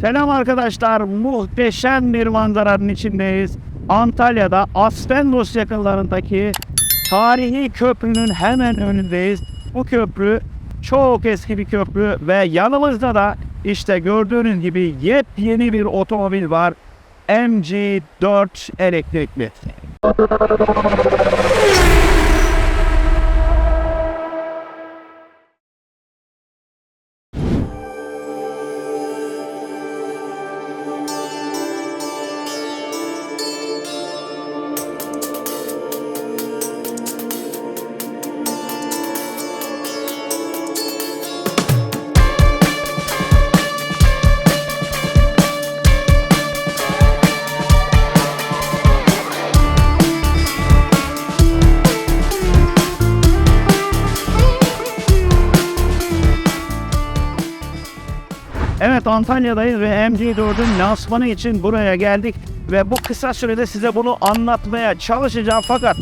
Selam arkadaşlar. Muhteşem bir manzaranın içindeyiz. Antalya'da Aspendos yakınlarındaki tarihi köprünün hemen önündeyiz. Bu köprü çok eski bir köprü ve yanımızda da işte gördüğünüz gibi yepyeni bir otomobil var. MG4 elektrikli. Antalya'dayız ve MG4'ün lansmanı için buraya geldik ve bu kısa sürede size bunu anlatmaya çalışacağım fakat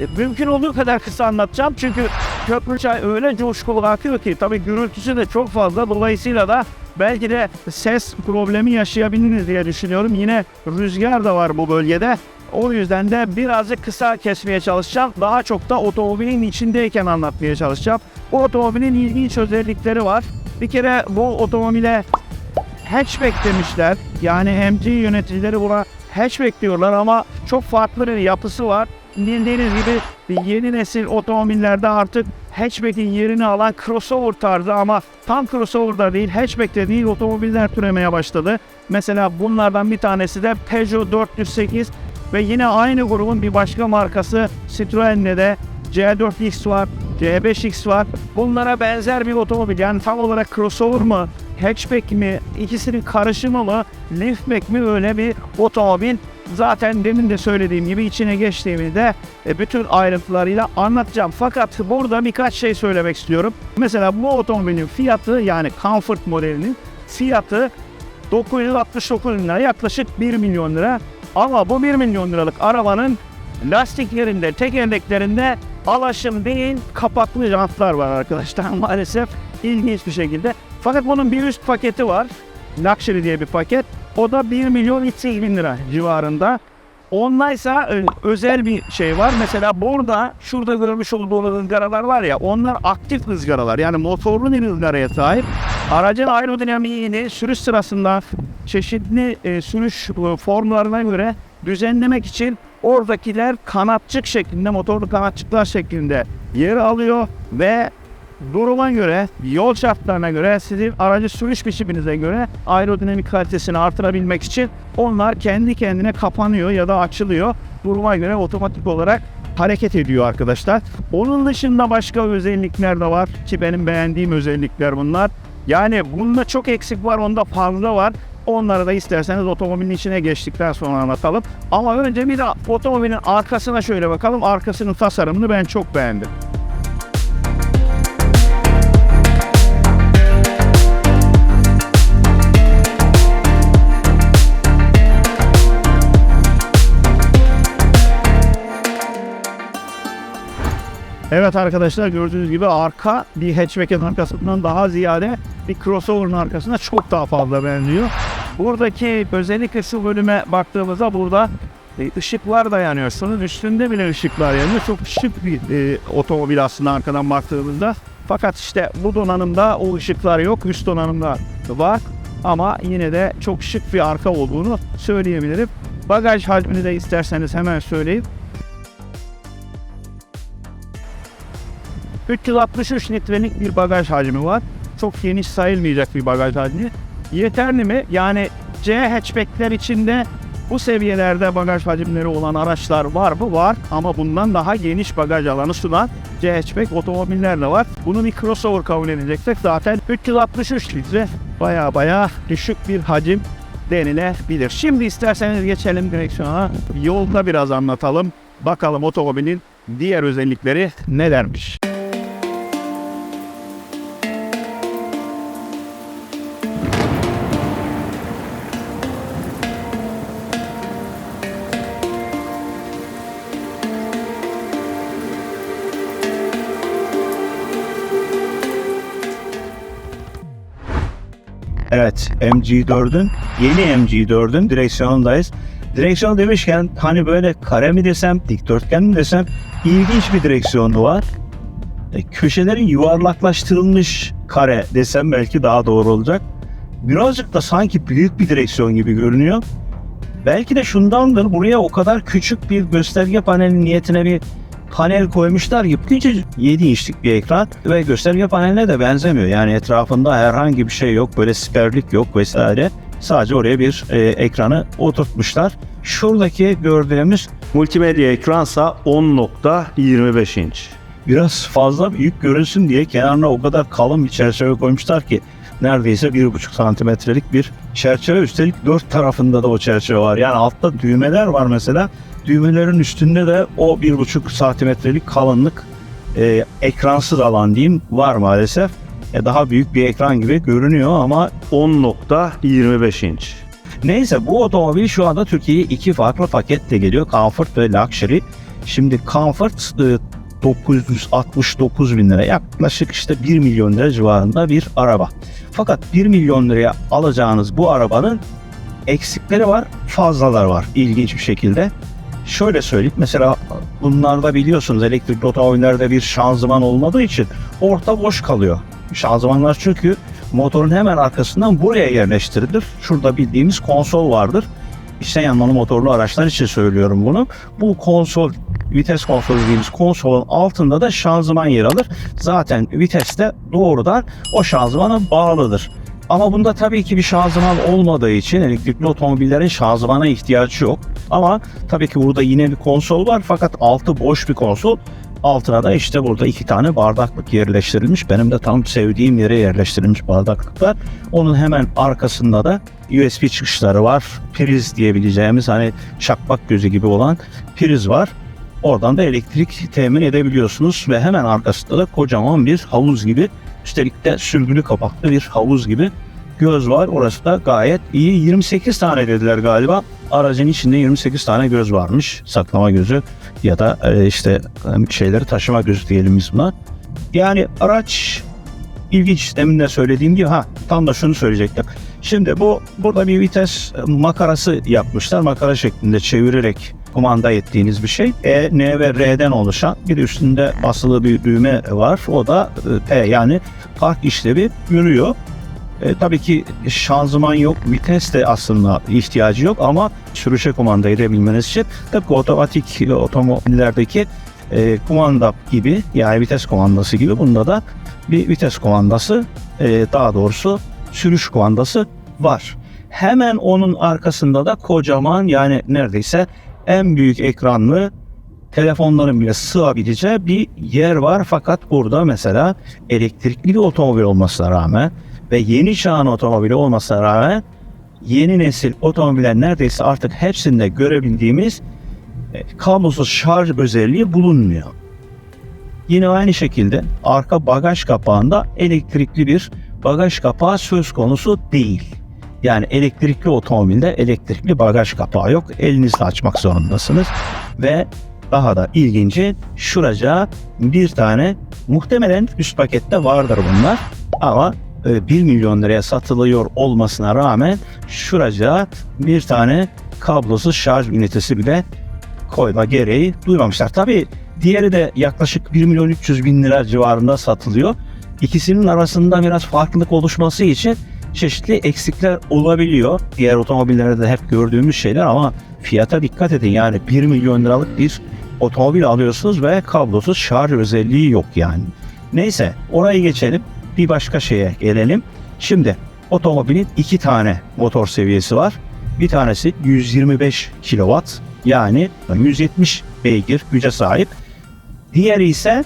e, mümkün olduğu kadar kısa anlatacağım çünkü köprü çay öyle coşkulu akıyor ki tabii gürültüsü de çok fazla dolayısıyla da belki de ses problemi yaşayabiliriz diye düşünüyorum. Yine rüzgar da var bu bölgede. O yüzden de birazcık kısa kesmeye çalışacağım. Daha çok da otomobilin içindeyken anlatmaya çalışacağım. Bu otomobilin ilginç özellikleri var. Bir kere bu otomobile hatchback demişler. Yani MG yöneticileri buna hatchback diyorlar ama çok farklı bir yapısı var. Bildiğiniz gibi yeni nesil otomobillerde artık hatchback'in yerini alan crossover tarzı ama tam crossover da değil, hatchback de değil otomobiller türemeye başladı. Mesela bunlardan bir tanesi de Peugeot 408 ve yine aynı grubun bir başka markası Citroen'de de C4X var, C5X var. Bunlara benzer bir otomobil. Yani tam olarak crossover mı, hatchback mi, ikisinin karışımı mı, liftback mi öyle bir otomobil. Zaten demin de söylediğim gibi içine geçtiğimizde e, bütün ayrıntılarıyla anlatacağım. Fakat burada birkaç şey söylemek istiyorum. Mesela bu otomobilin fiyatı yani Comfort modelinin fiyatı 969 lira yaklaşık 1 milyon lira. Ama bu 1 milyon liralık arabanın lastiklerinde, tekerleklerinde alaşım değil kapaklı jantlar var arkadaşlar maalesef ilginç bir şekilde. Fakat bunun bir üst paketi var. Luxury diye bir paket. O da 1 milyon 300 bin lira civarında. Ondaysa ö- özel bir şey var. Mesela burada şurada görmüş olduğunuz ızgaralar var ya onlar aktif ızgaralar. Yani motorlu bir ızgaraya sahip. Aracın aerodinamiğini sürüş sırasında çeşitli e, sürüş e, formlarına göre düzenlemek için oradakiler kanatçık şeklinde, motorlu kanatçıklar şeklinde yer alıyor ve duruma göre, yol şartlarına göre, sizin aracı sürüş biçiminize göre aerodinamik kalitesini artırabilmek için onlar kendi kendine kapanıyor ya da açılıyor. Duruma göre otomatik olarak hareket ediyor arkadaşlar. Onun dışında başka özellikler de var ki benim beğendiğim özellikler bunlar. Yani bunda çok eksik var, onda fazla var. Onları da isterseniz otomobilin içine geçtikten sonra anlatalım. Ama önce bir de otomobilin arkasına şöyle bakalım. Arkasının tasarımını ben çok beğendim. Evet arkadaşlar gördüğünüz gibi arka bir hatchback'in arkasından daha ziyade bir crossover'ın arkasına çok daha fazla benziyor. Buradaki özellikle şu bölüme baktığımızda burada e, ışıklar da yanıyorsunuz. Üstünde bile ışıklar yanıyor. Çok şık bir e, otomobil aslında arkadan baktığımızda. Fakat işte bu donanımda o ışıklar yok. Üst donanımda var. Ama yine de çok şık bir arka olduğunu söyleyebilirim. Bagaj hacmini de isterseniz hemen söyleyeyim. 363 litrelik bir bagaj hacmi var. Çok geniş sayılmayacak bir bagaj hacmi. Yeterli mi? Yani C hatchbackler içinde bu seviyelerde bagaj hacimleri olan araçlar var mı? Var ama bundan daha geniş bagaj alanı sunan C hatchback otomobiller de var. Bunu bir crossover kabul edeceksek zaten 363 litre baya baya düşük bir hacim denilebilir. Şimdi isterseniz geçelim direksiyona. Yolda biraz anlatalım. Bakalım otomobilin diğer özellikleri nelermiş? Evet Evet MG4'ün yeni MG4'ün direksiyonundayız. Direksiyon demişken hani böyle kare mi desem dikdörtgen mi desem ilginç bir direksiyonu var. E, köşeleri yuvarlaklaştırılmış kare desem belki daha doğru olacak. Birazcık da sanki büyük bir direksiyon gibi görünüyor. Belki de şundandır buraya o kadar küçük bir gösterge paneli niyetine bir panel koymuşlar ki küçücük 7 inçlik bir ekran ve gösterge paneline de benzemiyor. Yani etrafında herhangi bir şey yok, böyle siperlik yok vesaire. Sadece oraya bir e, ekranı oturtmuşlar. Şuradaki gördüğümüz Multimedya ekransa 10.25 inç. biraz fazla büyük görünsün diye kenarına o kadar kalın bir çerçeve koymuşlar ki neredeyse 1,5 santimetrelik bir çerçeve. Üstelik dört tarafında da o çerçeve var. Yani altta düğmeler var mesela. Düğmelerin üstünde de o 1,5 santimetrelik kalınlık e, ekransız alan diyeyim var maalesef. E, daha büyük bir ekran gibi görünüyor ama 10.25 inç. Neyse bu otomobil şu anda Türkiye'ye iki farklı paketle geliyor. Comfort ve Luxury. Şimdi Comfort e, 969 bin lira yaklaşık işte 1 milyon lira civarında bir araba. Fakat 1 milyon liraya alacağınız bu arabanın eksikleri var, fazlalar var ilginç bir şekilde. Şöyle söyleyeyim mesela bunlarda biliyorsunuz elektrikli otomobillerde bir şanzıman olmadığı için orta boş kalıyor. Şanzımanlar çünkü motorun hemen arkasından buraya yerleştirilir. Şurada bildiğimiz konsol vardır. İşte yanmalı motorlu araçlar için söylüyorum bunu. Bu konsol vites konsolu dediğimiz konsolun altında da şanzıman yer alır. Zaten vites de doğrudan o şanzımana bağlıdır. Ama bunda tabii ki bir şanzıman olmadığı için elektrikli otomobillerin şanzımana ihtiyacı yok. Ama tabii ki burada yine bir konsol var fakat altı boş bir konsol. Altına da işte burada iki tane bardaklık yerleştirilmiş. Benim de tam sevdiğim yere yerleştirilmiş bardaklıklar. Onun hemen arkasında da USB çıkışları var. Priz diyebileceğimiz hani çakmak gözü gibi olan priz var. Oradan da elektrik temin edebiliyorsunuz ve hemen arkasında da kocaman bir havuz gibi üstelik de sürgülü kapaklı bir havuz gibi göz var. Orası da gayet iyi. 28 tane dediler galiba. Aracın içinde 28 tane göz varmış. Saklama gözü ya da e, işte e, şeyleri taşıma gözü diyelim biz buna. Yani araç ilginç. Demin de söylediğim gibi ha tam da şunu söyleyecektim. Şimdi bu burada bir vites makarası yapmışlar. Makara şeklinde çevirerek kumanda ettiğiniz bir şey. E, N ve R'den oluşan bir üstünde basılı bir düğme var. O da e, P yani park işlevi görüyor. E, tabii ki şanzıman yok, vites de aslında ihtiyacı yok ama sürüşe kumanda edebilmeniz için tıpkı otomatik e, otomobillerdeki e, kumanda gibi yani vites kumandası gibi bunda da bir vites kumandası e, daha doğrusu sürüş kumandası var. Hemen onun arkasında da kocaman yani neredeyse en büyük ekranlı telefonların bile sığabileceği bir yer var. Fakat burada mesela elektrikli bir otomobil olmasına rağmen ve yeni çağın otomobili olmasına rağmen yeni nesil otomobiller neredeyse artık hepsinde görebildiğimiz e, kablosuz şarj özelliği bulunmuyor. Yine aynı şekilde arka bagaj kapağında elektrikli bir bagaj kapağı söz konusu değil. Yani elektrikli otomobilde elektrikli bagaj kapağı yok. Elinizle açmak zorundasınız. Ve daha da ilginci şuraca bir tane muhtemelen üst pakette vardır bunlar. Ama e, 1 milyon liraya satılıyor olmasına rağmen şuraca bir tane kablosuz şarj ünitesi bile koyma gereği duymamışlar. Tabii diğeri de yaklaşık 1 milyon 300 bin lira civarında satılıyor. İkisinin arasında biraz farklılık oluşması için çeşitli eksikler olabiliyor. Diğer otomobillerde de hep gördüğümüz şeyler ama fiyata dikkat edin. Yani 1 milyon liralık bir otomobil alıyorsunuz ve kablosuz şarj özelliği yok yani. Neyse orayı geçelim. Bir başka şeye gelelim. Şimdi otomobilin iki tane motor seviyesi var. Bir tanesi 125 kW yani 170 beygir güce sahip. Diğeri ise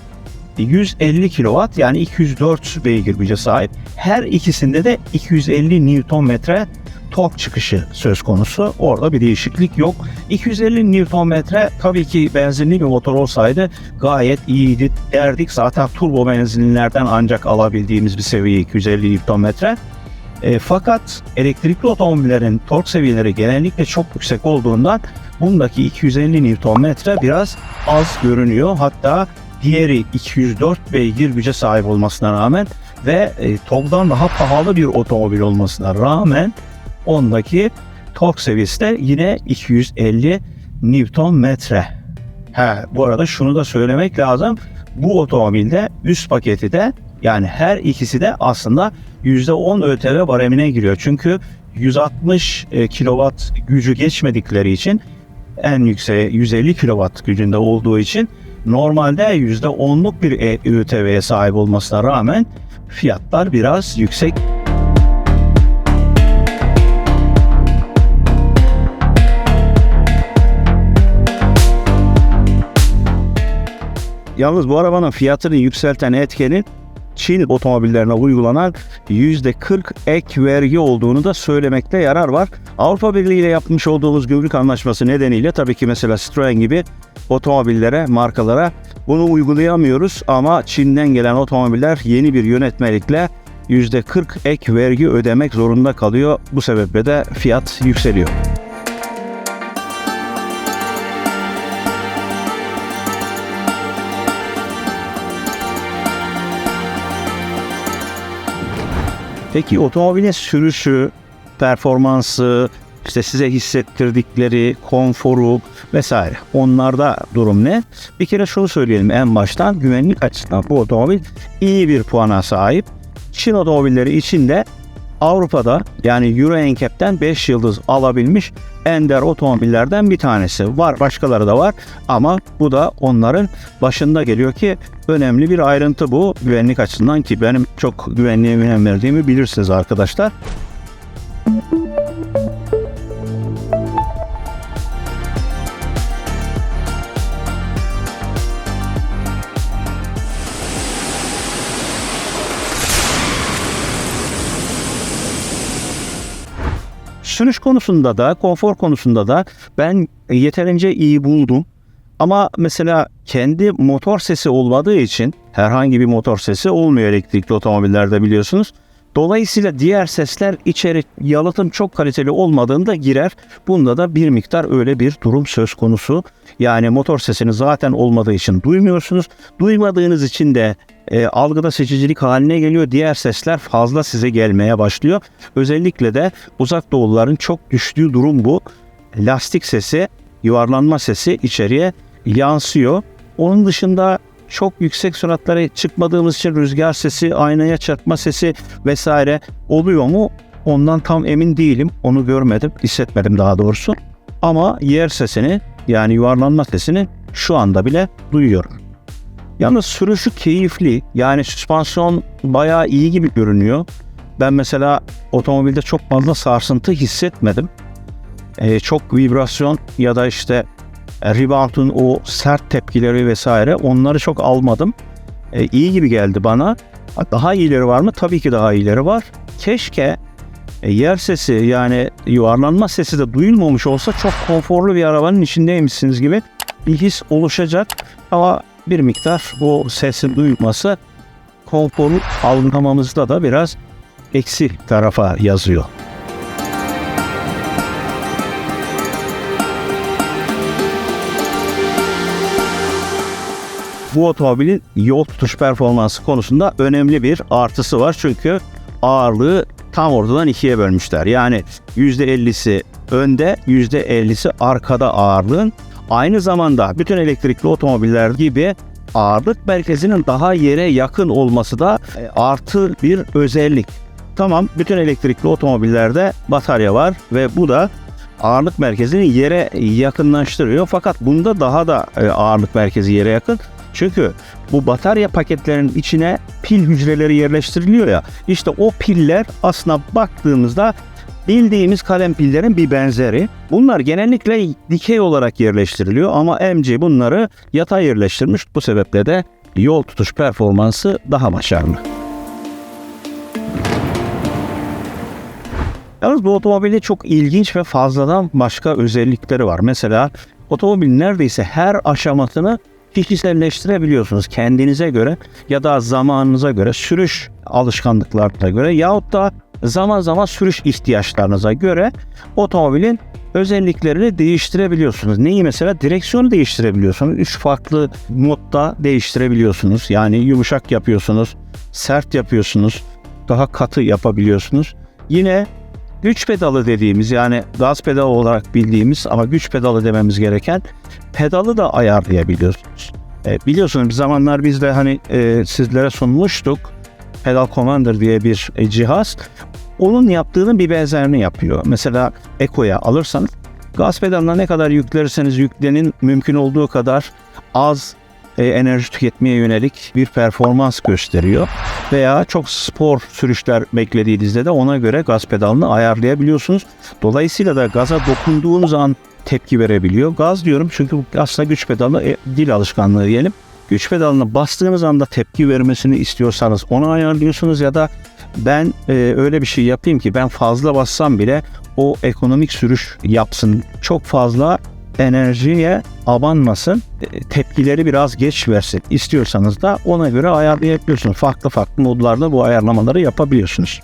150 kW yani 204 beygir güce sahip. Her ikisinde de 250 Nm tork çıkışı söz konusu. Orada bir değişiklik yok. 250 Nm tabii ki benzinli bir motor olsaydı gayet iyiydi derdik. Zaten turbo benzinlilerden ancak alabildiğimiz bir seviye 250 Nm. E, fakat elektrikli otomobillerin tork seviyeleri genellikle çok yüksek olduğundan bundaki 250 Nm biraz az görünüyor. Hatta diğeri 204 beygir güce sahip olmasına rağmen ve e, TOG'dan daha pahalı bir otomobil olmasına rağmen ondaki tork seviyesi de yine 250 Newton metre. He, bu arada şunu da söylemek lazım. Bu otomobilde üst paketi de yani her ikisi de aslında %10 ÖTV baremine giriyor. Çünkü 160 e, kilowatt gücü geçmedikleri için en yükseğe 150 kilowatt gücünde olduğu için normalde %10'luk bir e- sahip olmasına rağmen fiyatlar biraz yüksek. Yalnız bu arabanın fiyatını yükselten etkenin Çin otomobillerine uygulanan %40 ek vergi olduğunu da söylemekte yarar var. Avrupa Birliği ile yapmış olduğumuz gümrük anlaşması nedeniyle tabii ki mesela Citroen gibi otomobillere, markalara bunu uygulayamıyoruz ama Çin'den gelen otomobiller yeni bir yönetmelikle %40 ek vergi ödemek zorunda kalıyor. Bu sebeple de fiyat yükseliyor. Peki otomobilin sürüşü, performansı, işte size hissettirdikleri, konforu vesaire. Onlarda durum ne? Bir kere şunu söyleyelim en baştan güvenlik açısından bu otomobil iyi bir puana sahip. Çin otomobilleri içinde Avrupa'da yani Euro NCAP'ten 5 yıldız alabilmiş ender otomobillerden bir tanesi. Var başkaları da var ama bu da onların başında geliyor ki önemli bir ayrıntı bu güvenlik açısından ki benim çok güvenliğe önem verdiğimi bilirsiniz arkadaşlar. Sürüş konusunda da, konfor konusunda da ben yeterince iyi buldum. Ama mesela kendi motor sesi olmadığı için herhangi bir motor sesi olmuyor elektrikli otomobillerde biliyorsunuz. Dolayısıyla diğer sesler içeri yalıtım çok kaliteli olmadığında girer. Bunda da bir miktar öyle bir durum söz konusu. Yani motor sesini zaten olmadığı için duymuyorsunuz. Duymadığınız için de e, algıda seçicilik haline geliyor. Diğer sesler fazla size gelmeye başlıyor. Özellikle de uzak doğuluların çok düştüğü durum bu. Lastik sesi, yuvarlanma sesi içeriye yansıyor. Onun dışında çok yüksek süratlere çıkmadığımız için rüzgar sesi, aynaya çarpma sesi vesaire oluyor mu? Ondan tam emin değilim. Onu görmedim, hissetmedim daha doğrusu. Ama yer sesini yani yuvarlanma sesini şu anda bile duyuyorum. Yalnız sürüşü keyifli. Yani süspansiyon bayağı iyi gibi görünüyor. Ben mesela otomobilde çok fazla sarsıntı hissetmedim. Ee, çok vibrasyon ya da işte rebound'un o sert tepkileri vesaire onları çok almadım. Ee, iyi gibi geldi bana. Ha, Daha iyileri var mı? Tabii ki daha iyileri var. Keşke e, yer sesi yani yuvarlanma sesi de duyulmamış olsa çok konforlu bir arabanın içindeymişsiniz gibi bir his oluşacak. Ama bir miktar bu sesin duyulması konforu algılamamızda da biraz eksi tarafa yazıyor. Bu otomobilin yol tutuş performansı konusunda önemli bir artısı var. Çünkü ağırlığı tam ortadan ikiye bölmüşler. Yani %50'si önde, %50'si arkada ağırlığın. Aynı zamanda bütün elektrikli otomobiller gibi ağırlık merkezinin daha yere yakın olması da e, artı bir özellik. Tamam bütün elektrikli otomobillerde batarya var ve bu da ağırlık merkezini yere yakınlaştırıyor. Fakat bunda daha da e, ağırlık merkezi yere yakın. Çünkü bu batarya paketlerinin içine pil hücreleri yerleştiriliyor ya. İşte o piller aslında baktığımızda bildiğimiz kalem pillerin bir benzeri. Bunlar genellikle dikey olarak yerleştiriliyor ama MC bunları yatay yerleştirmiş. Bu sebeple de yol tutuş performansı daha başarılı. Yalnız bu otomobilin çok ilginç ve fazladan başka özellikleri var. Mesela otomobilin neredeyse her aşamasını kişiselleştirebiliyorsunuz kendinize göre ya da zamanınıza göre, sürüş alışkanlıklarına göre yahut da zaman zaman sürüş ihtiyaçlarınıza göre otomobilin özelliklerini değiştirebiliyorsunuz. Neyi mesela? Direksiyonu değiştirebiliyorsunuz. Üç farklı modda değiştirebiliyorsunuz. Yani yumuşak yapıyorsunuz, sert yapıyorsunuz, daha katı yapabiliyorsunuz. Yine güç pedalı dediğimiz yani gaz pedalı olarak bildiğimiz ama güç pedalı dememiz gereken pedalı da ayarlayabiliyorsunuz. E, biliyorsunuz bir zamanlar biz de hani e, sizlere sunmuştuk. Pedal Commander diye bir e, cihaz. Onun yaptığının bir benzerini yapıyor. Mesela Eco'ya alırsanız gaz pedalına ne kadar yüklerirseniz yüklenin mümkün olduğu kadar az enerji tüketmeye yönelik bir performans gösteriyor. Veya çok spor sürüşler beklediğinizde de ona göre gaz pedalını ayarlayabiliyorsunuz. Dolayısıyla da gaza dokunduğunuz an tepki verebiliyor. Gaz diyorum çünkü aslında güç pedalı e, dil alışkanlığı diyelim. Güç pedalına bastığınız anda tepki vermesini istiyorsanız onu ayarlıyorsunuz ya da ben e, öyle bir şey yapayım ki ben fazla bassam bile o ekonomik sürüş yapsın. Çok fazla enerjiye abanmasın. e, Tepkileri biraz geç versin. İstiyorsanız da ona göre ayarlayabiliyorsunuz. Farklı farklı modlarda bu ayarlamaları yapabiliyorsunuz.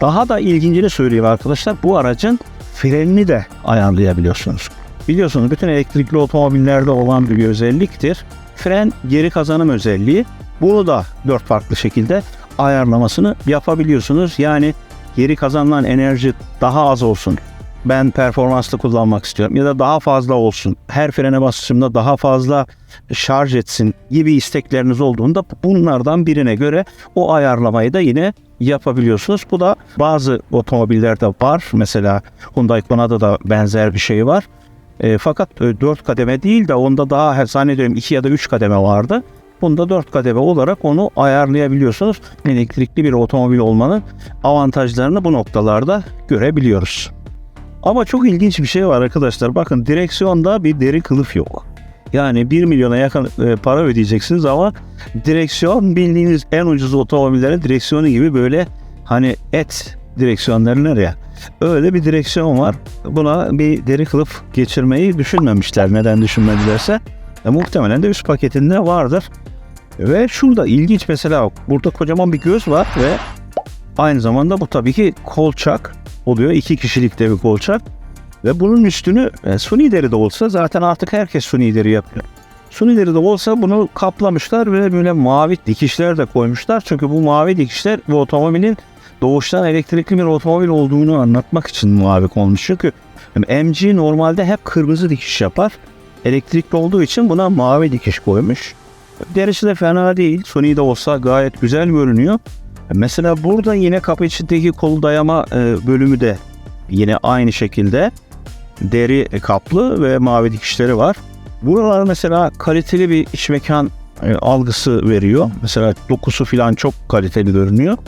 Daha da ilgincini söyleyeyim arkadaşlar. Bu aracın frenini de ayarlayabiliyorsunuz. Biliyorsunuz bütün elektrikli otomobillerde olan bir özelliktir. Fren geri kazanım özelliği. Bunu da dört farklı şekilde ayarlamasını yapabiliyorsunuz. Yani geri kazanılan enerji daha az olsun. Ben performanslı kullanmak istiyorum ya da daha fazla olsun. Her frene basışımda daha fazla şarj etsin gibi istekleriniz olduğunda bunlardan birine göre o ayarlamayı da yine yapabiliyorsunuz. Bu da bazı otomobillerde var. Mesela Hyundai Konna'da da benzer bir şey var. E, fakat 4 kademe değil de onda daha zannediyorum 2 ya da 3 kademe vardı. Bunda 4 kademe olarak onu ayarlayabiliyorsunuz. Elektrikli bir otomobil olmanın avantajlarını bu noktalarda görebiliyoruz. Ama çok ilginç bir şey var arkadaşlar. Bakın direksiyonda bir deri kılıf yok. Yani 1 milyona yakın e, para ödeyeceksiniz ama direksiyon bildiğiniz en ucuz otomobillerin direksiyonu gibi böyle hani et direksiyon derler ya. Öyle bir direksiyon var. Buna bir deri kılıf geçirmeyi düşünmemişler. Neden düşünmedilerse. E, muhtemelen de üst paketinde vardır. Ve şurada ilginç mesela burada kocaman bir göz var ve aynı zamanda bu tabii ki kolçak oluyor. İki kişilikte bir kolçak. Ve bunun üstünü e, suni deri de olsa zaten artık herkes suni deri yapıyor. Suni deri de olsa bunu kaplamışlar ve böyle mavi dikişler de koymuşlar. Çünkü bu mavi dikişler bu otomobilin doğuştan elektrikli bir otomobil olduğunu anlatmak için mavi konmuş. Çünkü MG normalde hep kırmızı dikiş yapar. Elektrikli olduğu için buna mavi dikiş koymuş. Derisi de fena değil. Sony de olsa gayet güzel görünüyor. Mesela burada yine kapı içindeki kol dayama e, bölümü de yine aynı şekilde deri kaplı ve mavi dikişleri var. Buralar mesela kaliteli bir iç mekan e, algısı veriyor. Mesela dokusu falan çok kaliteli görünüyor.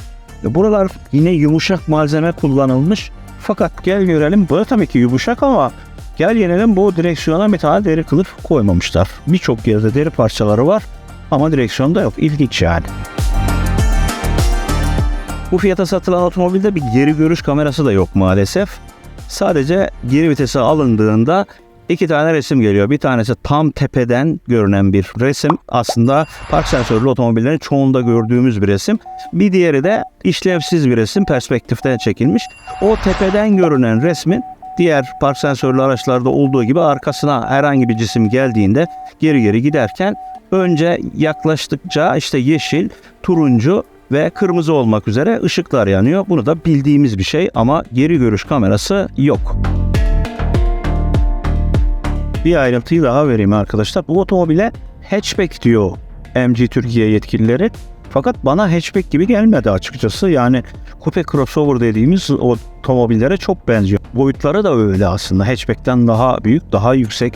E, Buralar yine yumuşak malzeme kullanılmış. Fakat gel görelim bu tabii ki yumuşak ama gel gelelim bu direksiyona bir tane deri kılıf koymamışlar. Birçok yerde deri parçaları var ama direksiyonda yok. İlginç yani. Bu fiyata satılan otomobilde bir geri görüş kamerası da yok maalesef. Sadece geri vitese alındığında iki tane resim geliyor. Bir tanesi tam tepeden görünen bir resim. Aslında park sensörlü otomobillerin çoğunda gördüğümüz bir resim. Bir diğeri de işlevsiz bir resim perspektiften çekilmiş. O tepeden görünen resmin diğer park sensörlü araçlarda olduğu gibi arkasına herhangi bir cisim geldiğinde geri geri giderken önce yaklaştıkça işte yeşil, turuncu ve kırmızı olmak üzere ışıklar yanıyor. Bunu da bildiğimiz bir şey ama geri görüş kamerası yok. Bir ayrıntıyı daha vereyim arkadaşlar. Bu otomobile hatchback diyor MG Türkiye yetkilileri. Fakat bana hatchback gibi gelmedi açıkçası. Yani coupe crossover dediğimiz otomobillere çok benziyor. Boyutları da öyle aslında. Hatchback'ten daha büyük, daha yüksek.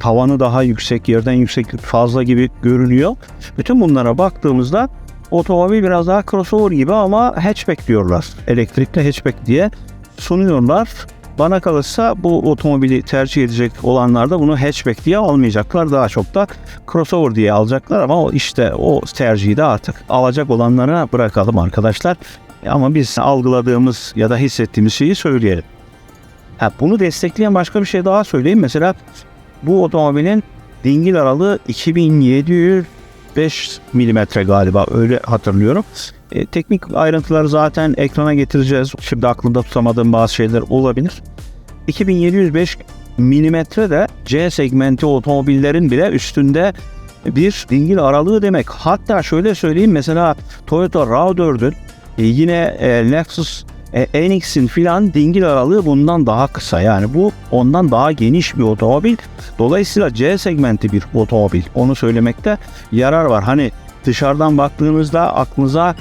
Tavanı daha yüksek, yerden yükseklik fazla gibi görünüyor. Bütün bunlara baktığımızda otomobil biraz daha crossover gibi ama hatchback diyorlar. Elektrikli hatchback diye sunuyorlar. Bana kalırsa bu otomobili tercih edecek olanlar da bunu hatchback diye almayacaklar. Daha çok da crossover diye alacaklar ama işte o tercihi de artık alacak olanlara bırakalım arkadaşlar. Ama biz algıladığımız ya da hissettiğimiz şeyi söyleyelim. Ha, bunu destekleyen başka bir şey daha söyleyeyim. Mesela bu otomobilin dingil aralığı 2705 milimetre galiba öyle hatırlıyorum. E, teknik ayrıntıları zaten ekrana getireceğiz. Şimdi aklımda tutamadığım bazı şeyler olabilir. 2705 milimetre de C segmenti otomobillerin bile üstünde bir dingil aralığı demek. Hatta şöyle söyleyeyim mesela Toyota RAV4'ün e, yine e, Lexus e, NX'in filan dingil aralığı bundan daha kısa. Yani bu ondan daha geniş bir otomobil. Dolayısıyla C segmenti bir otomobil. Onu söylemekte yarar var. Hani dışarıdan baktığınızda aklınıza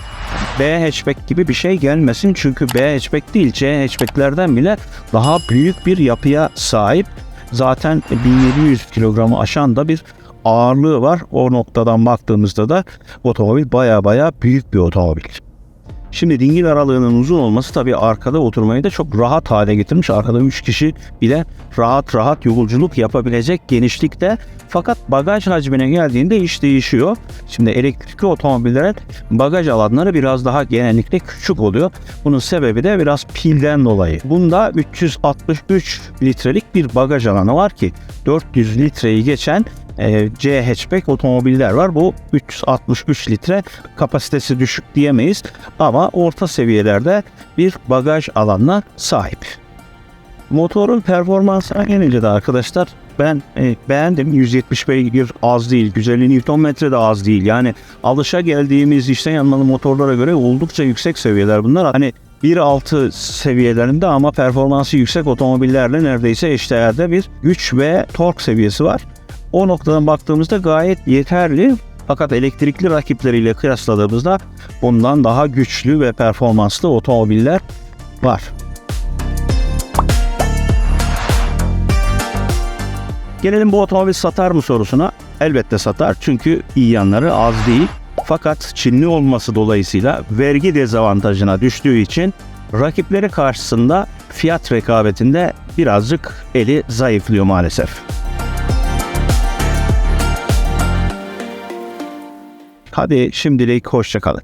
B hatchback gibi bir şey gelmesin. Çünkü B hatchback değil C hatchbacklerden bile daha büyük bir yapıya sahip. Zaten 1700 kilogramı aşan da bir ağırlığı var. O noktadan baktığımızda da otomobil baya baya büyük bir otomobil. Şimdi dingil aralığının uzun olması tabii arkada oturmayı da çok rahat hale getirmiş. Arkada 3 kişi bile rahat rahat yolculuk yapabilecek genişlikte. Fakat bagaj hacmine geldiğinde iş değişiyor. Şimdi elektrikli otomobillerin bagaj alanları biraz daha genellikle küçük oluyor. Bunun sebebi de biraz pilden dolayı. Bunda 363 litrelik bir bagaj alanı var ki 400 litreyi geçen e, C hatchback otomobiller var. Bu 363 litre kapasitesi düşük diyemeyiz ama orta seviyelerde bir bagaj alanına sahip. Motorun performansına gelince de arkadaşlar ben e, beğendim. 170 beygir az değil. 150 Nm de az değil. Yani alışa geldiğimiz içten yanmalı motorlara göre oldukça yüksek seviyeler bunlar. Hani 1.6 seviyelerinde ama performansı yüksek otomobillerle neredeyse eşdeğerde bir güç ve tork seviyesi var. O noktadan baktığımızda gayet yeterli. Fakat elektrikli rakipleriyle kıyasladığımızda bundan daha güçlü ve performanslı otomobiller var. Gelelim bu otomobil satar mı sorusuna. Elbette satar çünkü iyi yanları az değil. Fakat Çinli olması dolayısıyla vergi dezavantajına düştüğü için rakipleri karşısında fiyat rekabetinde birazcık eli zayıflıyor maalesef. Hadi şimdilik hoşça kalın.